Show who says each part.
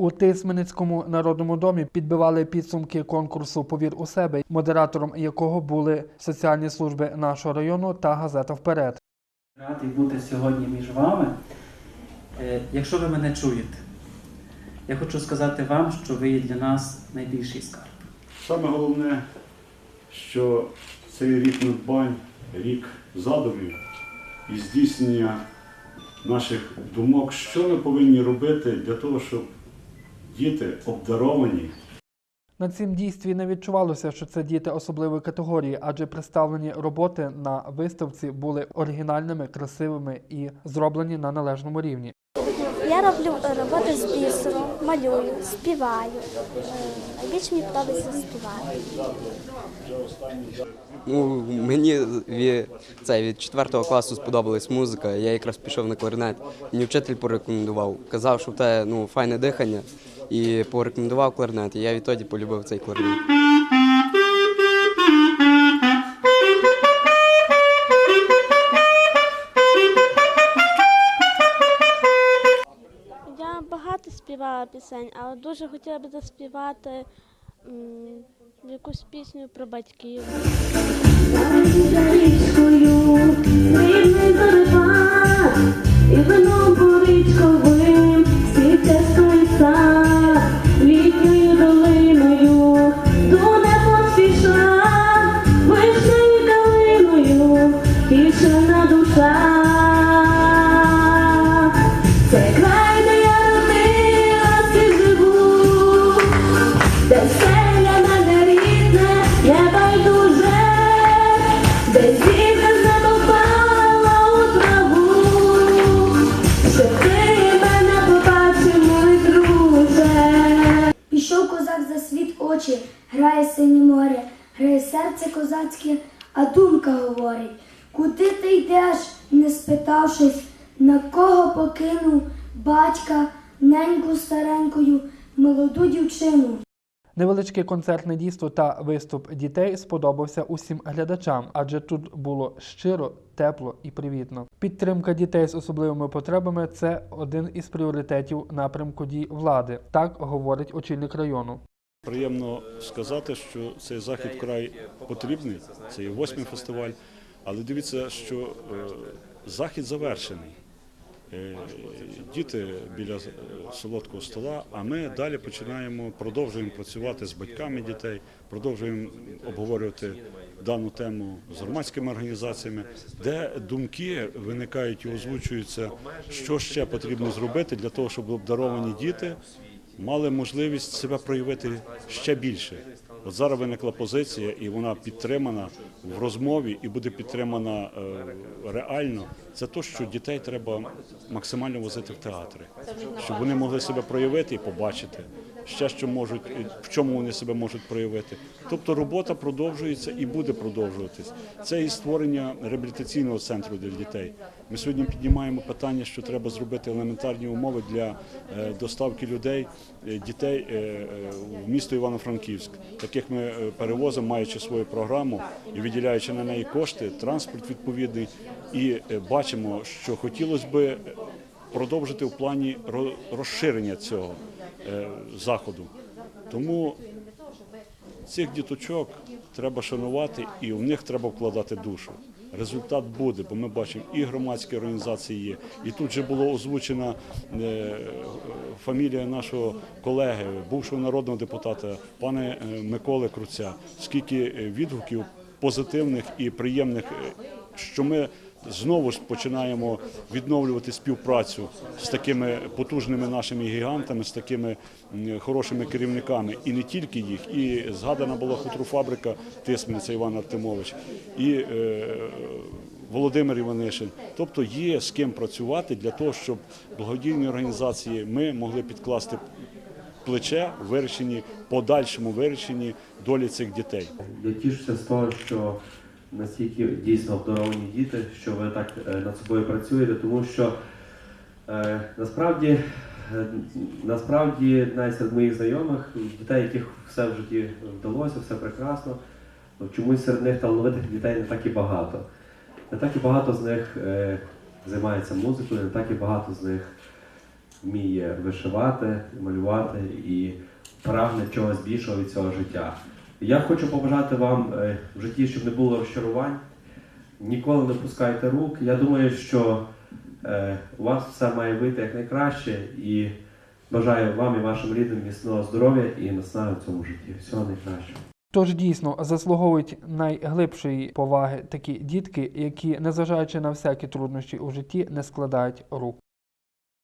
Speaker 1: У Тисменницькому народному домі підбивали підсумки конкурсу Повір у себе, модератором якого були соціальні служби нашого району та газета Вперед.
Speaker 2: Радий бути сьогодні між вами. Е, Якщо ви мене чуєте, я хочу сказати вам, що ви є для нас найбільший скарб.
Speaker 3: Саме головне, що цей рік надбань, рік задумів і здійснення наших думок, що ми повинні робити для того, щоб діти обдаровані
Speaker 1: На цім дійстві не відчувалося, що це діти особливої категорії, адже представлені роботи на виставці були оригінальними, красивими і зроблені на належному рівні.
Speaker 4: Я роблю е, роботи з бісером, малюю, співаю. Е, Найбільше мені подобається співати.
Speaker 5: Ну, мені від, це, від 4 класу сподобалась музика. Я якраз пішов на кларнет. Мені вчитель порекомендував. Казав, що в те ну, файне дихання, і порекомендував кларнет. І я відтоді полюбив цей кларнет.
Speaker 4: Я багато співала пісень, але дуже хотіла б заспівати м, якусь пісню про батьків.
Speaker 6: Грає синє море, грає серце козацьке, а думка говорить, куди ти йдеш, не спитавшись, на кого покинув батька, неньку старенькою, молоду дівчину.
Speaker 1: Невеличке концертне дійство та виступ дітей сподобався усім глядачам, адже тут було щиро, тепло і привітно. Підтримка дітей з особливими потребами це один із пріоритетів напрямку дій влади. Так говорить очільник району.
Speaker 3: Приємно сказати, що цей захід вкрай потрібний. Це є восьмий фестиваль. Але дивіться, що е, захід завершений. Е, Діти біля солодкого стола, а ми далі починаємо, продовжуємо працювати з батьками дітей, продовжуємо обговорювати дану тему з громадськими організаціями, де думки виникають і озвучуються, що ще потрібно зробити для того, щоб обдаровані діти мали можливість себе проявити ще більше. От зараз виникла позиція, і вона підтримана в розмові і буде підтримана е, реально. Це те, що дітей треба максимально возити в театри, щоб вони могли себе проявити і побачити. Ще що можуть, в чому вони себе можуть проявити. Тобто робота продовжується і буде продовжуватись. Це і створення реабілітаційного центру для дітей. Ми сьогодні піднімаємо питання, що треба зробити елементарні умови для е, доставки людей, е, дітей е, е, в місто Івано-Франківськ. Таких ми е, перевозимо, маючи свою програму і виділяючи на неї кошти, транспорт відповідний. І е, бачимо, що хотілося би продовжити в плані ро- розширення цього е, заходу. Тому цих діточок треба шанувати і в них треба вкладати душу. Результат буде, бо ми бачимо і громадські організації є. І тут же було озвучена е, фамілія нашого колеги, бувшого народного депутата, пане е, Миколи Круця. Скільки е, відгуків позитивних і приємних, е, що ми знову ж починаємо відновлювати співпрацю з такими потужними нашими гігантами, з такими хорошими керівниками, і не тільки їх. І згадана була хутрофабрика Тисмениця Іван Артемович, і е, Володимир Іванишин. Тобто є з ким працювати для того, щоб благодійні організації ми могли підкласти плече в вирішенні, подальшому вирішенні долі цих дітей.
Speaker 7: Я тішуся з того, що настільки дійсно обдаровані діти, що ви так е, над собою працюєте, тому що е, насправді, е, насправді навіть серед моїх знайомих, дітей, яких все в житті вдалося, все прекрасно, чомусь серед них талановитих дітей не так і багато. Не так і багато з них е, займається музикою, не так і багато з них вміє вишивати, малювати і прагне чогось більшого від цього життя. Я хочу побажати вам е, в житті, щоб не було розчарувань. Ніколи не пускайте рук. Я думаю, що е, у вас все має вийти якнайкраще і бажаю вам і вашим рідним міцного здоров'я і наснаги в цьому житті. Всього найкращого.
Speaker 1: Тож дійсно заслуговують найглибшої поваги такі дітки, які, незважаючи на всякі труднощі у житті, не складають рук.